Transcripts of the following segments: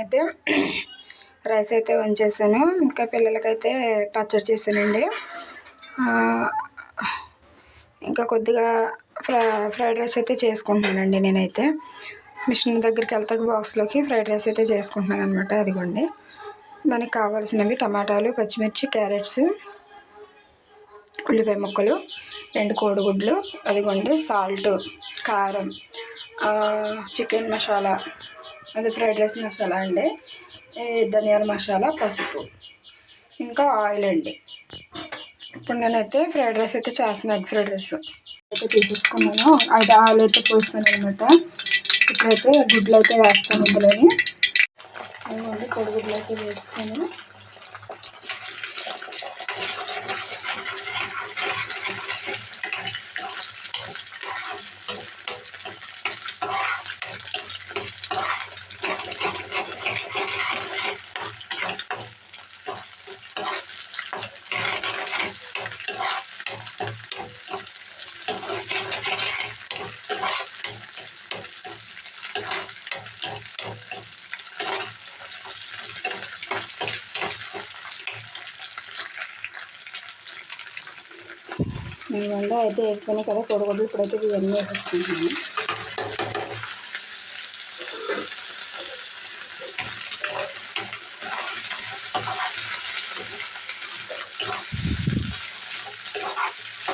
అయితే రైస్ అయితే వంచేసాను. ఇంకా పిల్లలకైతే పచ్చడి చేశానండి. ఇంకా కొద్దిగా ఫ్రై ఫ్రైడ్ రైస్ అయితే చేసుకుంటున్నానండి నేనైతే. మిషన్ దగ్గరికి వెళ్తాక బాక్స్లోకి ఫ్రైడ్ రైస్ అయితే చేసుకుంటున్నాను అనమాట అదిగోండి. దానికి కావాల్సినవి టమాటాలు పచ్చిమిర్చి క్యారెట్స్ ఉల్లిపాయ ముక్కలు రెండు కోడిగుడ్లు అదిగోండి సాల్ట్ కారం చికెన్ మసాలా అది ఫ్రైడ్ రైస్ మసాలా అండి. ధనియాల మసాలా పసుపు ఇంకా ఆయిల్ అండి. ఇప్పుడు నేనైతే ఫ్రైడ్ రైస్ అయితే చేస్తున్నాను ఎగ్ ఫ్రైడ్ రైస్. అయితే తీసేసుకున్నాను. అది ఆయిల్ అయితే పోస్తాను అనమాట ఇప్పుడైతే గుడ్లు అయితే వేస్తాను ఇందులోని. అదిగోండి కోడిగుడ్లు అయితే వేస్తాను ఇవన్నీ అయితే వేసుకుని కదా కోడిగుడ్లు ఇప్పుడైతే ఇవన్నీ వేసేసుకుంటున్నాను.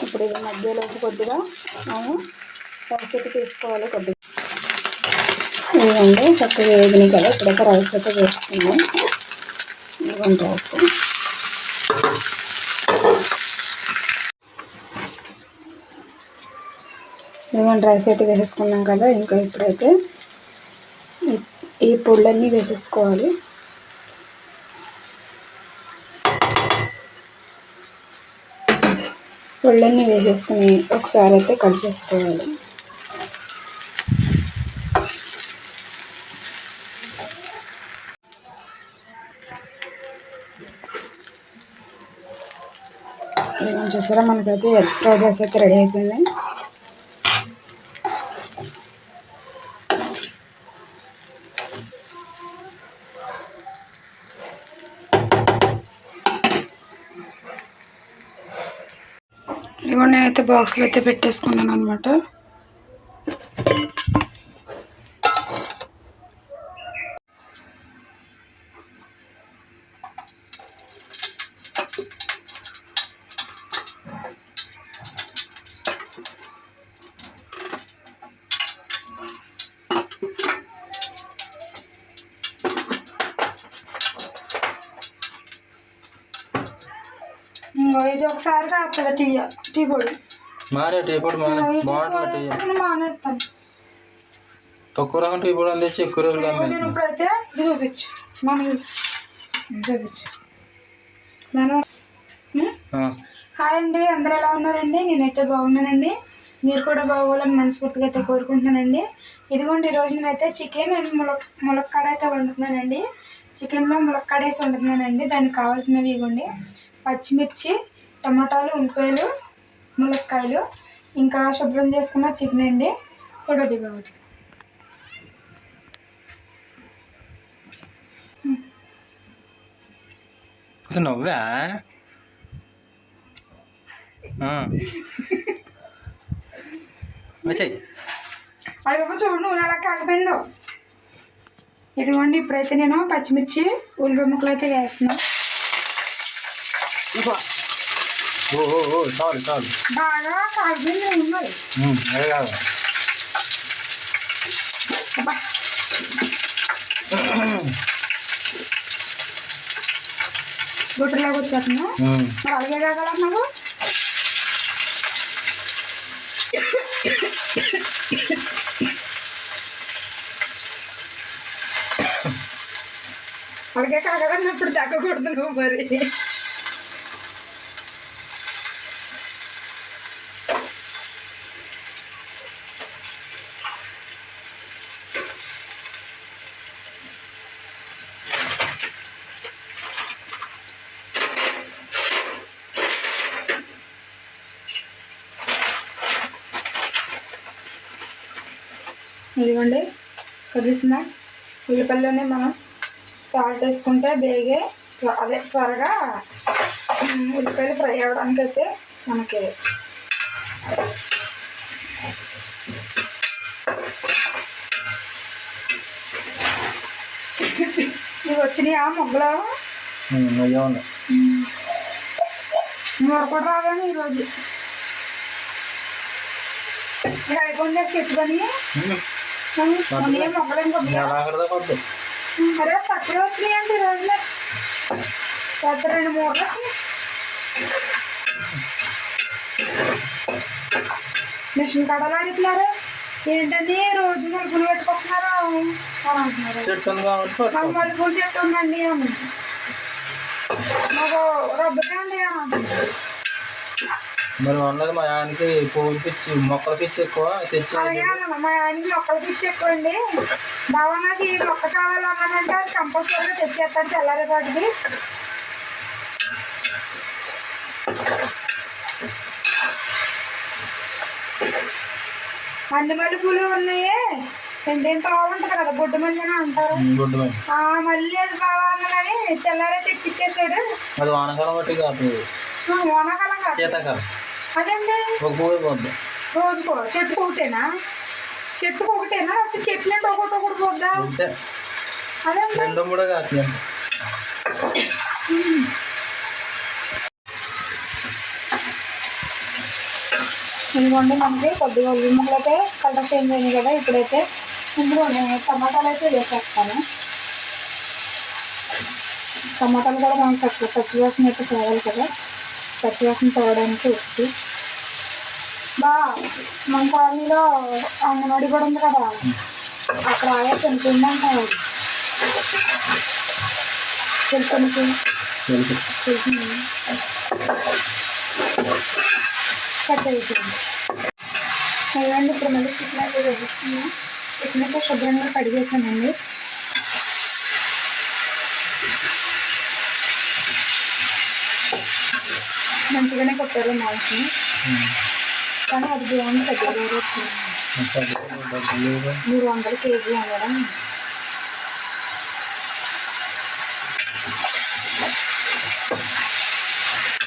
ఇప్పుడు ఇది మధ్యలోకి కొద్దిగా మనం రైస్ అయితే తీసుకోవాలి కొద్దిగా. ఇదిగోండి చక్కగా వేగినాయి కదా ఇప్పుడైతే రైస్ అయితే వేసుకున్నాం ఇదిగోండి రైస్ మనం రైస్ అయితే వేసేసుకున్నాం కదా ఇంకా ఇప్పుడైతే ఈ- ఈ పొళ్ళన్నీ వేసేసుకోవాలి. పొళ్ళన్నీ వేసేసుకుని ఒకసారి అయితే కలిపేసుకోవాలి చూసారా మనకైతే ఎగ్ ఫ్రైడ్ రైస్ అయితే రెడీ అయిపోయింది ఇదిగోండి నేనైతే బాక్స్లో అయితే పెట్టేసుకున్నాను అనమాట ఇది ఒకసారి కాస్తుంది టీ టీ పొడి. మారే టీ పొడి మానే బాగుంటుంది టీ నేను మానేస్తాను తక్కువ రకం టీ పొడి అందించి ఎక్కువ రోజులు ఇప్పుడైతే చూపించు. మనం చూపించు. మనం హాయ్ అండి అందరూ ఎలా ఉన్నారండి? నేనైతే బాగున్నానండి. మీరు కూడా బాగోవాలని మనస్ఫూర్తిగా అయితే కోరుకుంటున్నానండి. ఇదిగోండి ఈరోజు నేనైతే చికెన్ అండ్ ములక్ ములక్కాడ అయితే వండుతున్నానండి. చికెన్లో ములక్కాడ వేసి వండుతున్నానండి. దానికి కావాల్సినవి ఇవ్వండి. పచ్చిమిర్చి టమాటాలు ఉల్లిపాయలు ములక్కాయలు. ఇంకా శుభ్రం చేసుకున్న చికెన్ అండి. ఫోటో దిగొకటి ఇది నువ్వా. వచ్చేయ్ అవి బాబా చూడు నూనె ఎలా కాలిపోయిందో. ఇదిగోండి ఇప్పుడైతే నేను పచ్చిమిర్చి ఉల్లిపాయ ముక్కలు అయితే వేస్తున్నాను हो हो हो चालेल चालेल बाळा काळजी घेऊन बरं हम्म, हे घाल. बाय. गोटला गोचात ना हम्म. मला वेगळा कलर नको अलगे कागदात नंतर टाकं गोडून बरे ఇదిగోండి కనిపిస్తుందా ఉల్లిపల్లిలోనే మనం సాల్ట్ వేసుకుంటే బేగే అదే త్వరగా ఉల్లిపాయలు ఫ్రై అవ్వడానికి అయితే మనకి ఇవి వచ్చినాయా మొగ్గలు? అయ్యా ఉన్నాయి. నూరు కూడా రాగానే ఈరోజు. ఇక అయిపోయింది చెట్టుకొని. తక్కువ వచ్చినాయండి ఈ రోజున పెద్ద రెండు మూడు మిషన్ కడలు అడుగుతున్నారు. ఏంటండి రోజు మలుపులు పెట్టుకుంటున్నారు అని అంటున్నారు. మలుపులు చెట్టు ఉందండి అని. మాకు రబ్బకే ఉంది అని అంటున్నారు. మరి అన్నది మా ఆయనకి పువ్వులు పిచ్చి మొక్కల పిచ్చి ఎక్కువ తెచ్చి మా ఆయనకి మొక్కలు పిచ్చి ఎక్కువ అండి. బావ నాకు ఈ మొక్క కావాలన్నానంటే అది కంపల్సరీగా తెచ్చేస్తాడు తెల్లారేపాటికి అన్ని మల్లెపూలు ఉన్నాయి. రెండేం బాగుంటుంది కదా బొడ్డు మల్లి అని అంటారు. మళ్ళీ అది బాగుందని తెల్లారే తెచ్చి ఇచ్చేసాడు అది వానకాలం బట్టి కాదు. వానాకాలం కాదు. శీతాకాలం. అదేంటి ఒక పువ్వు పోద్ది. రోజుకో చెట్టుకు ఒకటేనా? చెట్టుకు ఒకటేనా? లేకపోతే చెట్లు అంటే ఒకటి ఒకటి పోద్దా? ఉంటే అదేంటి? రెండు మూడే కాదు. ఇదిగోండి మనకి కొద్దిగా ఉల్లి ముక్కలైతే కలర్ చేంజ్ అయింది కదా ఇప్పుడైతే. ఇందులో టమాటాలు అయితే వేసేస్తాను. టమాటాలు కూడా మనం చక్కగా పచ్చివాసన అయితే తేవాలి కదా. పచ్చివాసన తేవడానికి ఉప్పు బా మన కాలనీలో అంగన్వాడీ కూడా ఉంది కదా. అక్కడ ఆయన చనిపోయిందంటారు తెలుసు తెలుసు. తెలిసింది ఇప్పుడు మళ్ళీ చికెన్ అయితే వేస్తున్నాం చికెన్ అయితే శుభ్రంగా కడిగేసానండి కొట్టారు మాంసం కానీ అది బాగుంది పెద్ద రేట్ మూడు వందల కేజీ అవ్వడం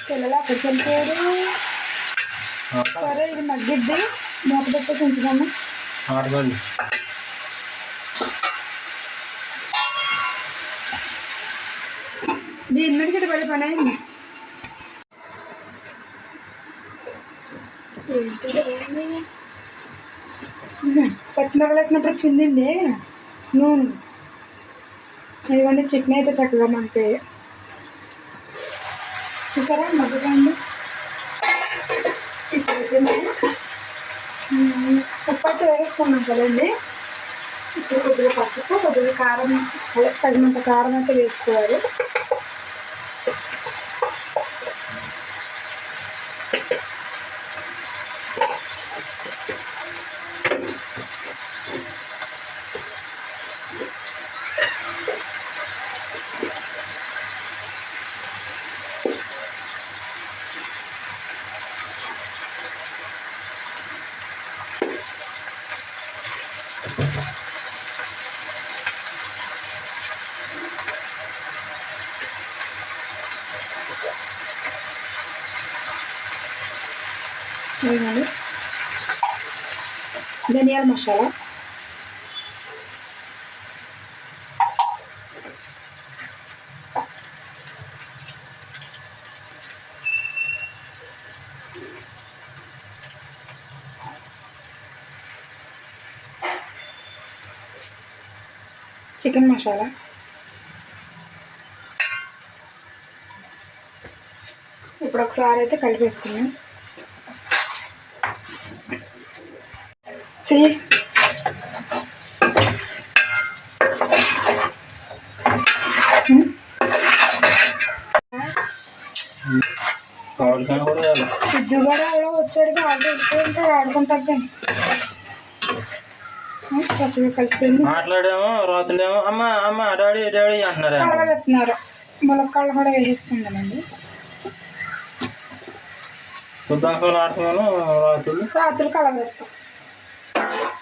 పిల్లలు అక్కడికి వెళ్ళిపోయారు సరే ఇది మగ్గిద్ది. మూత పెట్టేసి ఉంచుదాము దీని మీద పడి పని అయింది. పచ్చిమిరపలు వేసినప్పుడు చిందింది. నూనె. ఇదిగోండి చట్నీ అయితే చక్కగా మనకి చూసారా? మగ్గుతుంది ఇప్పుడైతే ఉప్పు అయితే వేసుకున్నాం కదండి. ఇప్పుడు కొద్దిగా పసుపు కొద్దిగా కారం తగినంత కారం అయితే వేసుకోవాలి. వేయాలి ధనియాల మసాలా. చికెన్ మసాలా. ఇప్పుడు ఒకసారి అయితే కలిపేసుకున్నాం చెయ్యి కావాలి కూడా చేయాలి సిద్ధు కూడా ఎవరో వచ్చాడు ఆడు వెళ్ళిపోయింటే ఆడుకుంటారు కానీ చక్కగా కలిసిపోయింది మాట్లాడేమో రాత్రులేమో అమ్మ అమ్మ డాడీ డాడీ అంటున్నారా కలగలుపుతున్నారు ములక్కాళ్ళు కూడా వేసేసుకుందామండి పొద్దాకలు ఆడుతున్నాను రాత్రులు. రాత్రి కలగలుపుతాం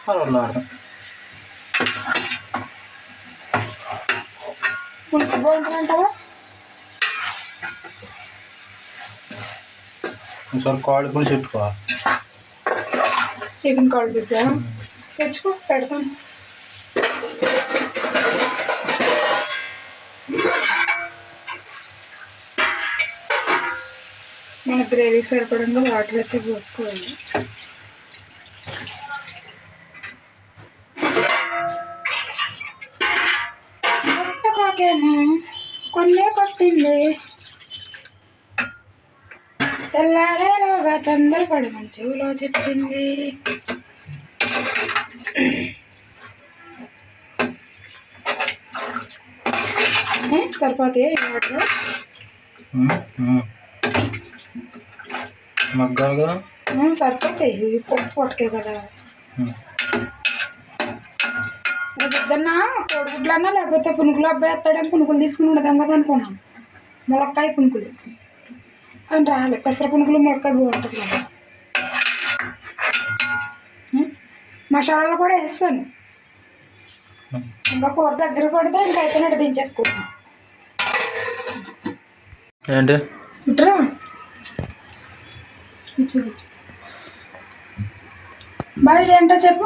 ఆడతాం పులుసు బాగుంటుందంటావా ఒకసారి కాళ్ళు పులుసు పెట్టుకోవాలి చికెన్ కాల్ పిజ్జా తెచ్చుకో పెడతాను. మన గ్రేవీకి సరిపడంగా వాటర్ అయితే పోసుకోవాలి. తొందరపడి మన చెవిలో చెప్పింది. సరిపోతాయి. మగ్గాలుగా? సరిపోతాయి ఇది పొట్టు పొట్టకే కదా. పొద్దున్న కోడిగుడ్లన్నా లేకపోతే పునుకులు అబ్బాయి ఎత్తాడని పునుకులు తీసుకుని ఉండదాం కదా అనుకున్నాం. ములక్కాయ పునుకులు. కానీ రాలే పెసర పునుకులు ములక్కాయ బాగుంటుంది కదా. మసాలాలు కూడా వేస్తాను. ఇంకా కూర దగ్గర పడితే ఇంకా అయిపోయినట్టు దించేసుకుంటాం. ఏంటి? ఇట్రా ఇచ్చు ఇచ్చు. బాయ్ ఇదేంటో చెప్పు.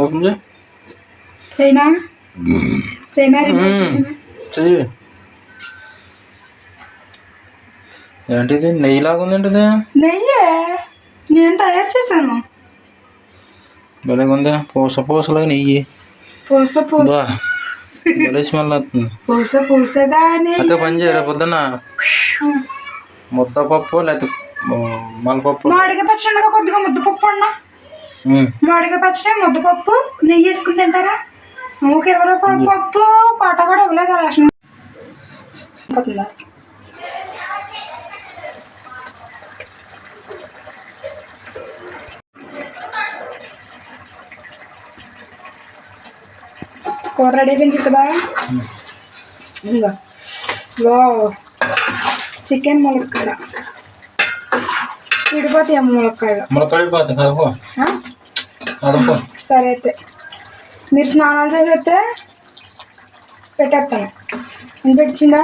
ఓపెన్ చేయి. చైనా? చైనా చెయ్యి. ఏంటిది? నెయ్యిలాగా ఉందేంటిది. నెయ్యి? నేను తయారు చేశాను. భలేగా ఉందా పూస పూసలాగా నెయ్యి పూస పూస భలే స్మెల్ వస్తుంది పూస పూసగానే అయితే పని చేయరా పొద్దున్న ముద్దపప్పు లేకపోతే మలపప్పు మామిడికాయ పచ్చడి కొద్దిగా ముద్దపప్పు అన్నా. మామిడికాయ పచ్చడి ముద్దపప్పు నెయ్యి వేసుకుని తింటారా ఒక ఇరవై రూపాయల పప్పు పాట కూడా ఇవ్వలేదు రేషన్ కూర రెడీ పెంచేసావా ఇంకా వావ్ చికెన్ ములక్కాయ విడిపోతాయి అమ్మ సరే అయితే. మీరు స్నానాలు చేసేస్తే పెట్టేస్తాను. ఎంత పెట్టిందా?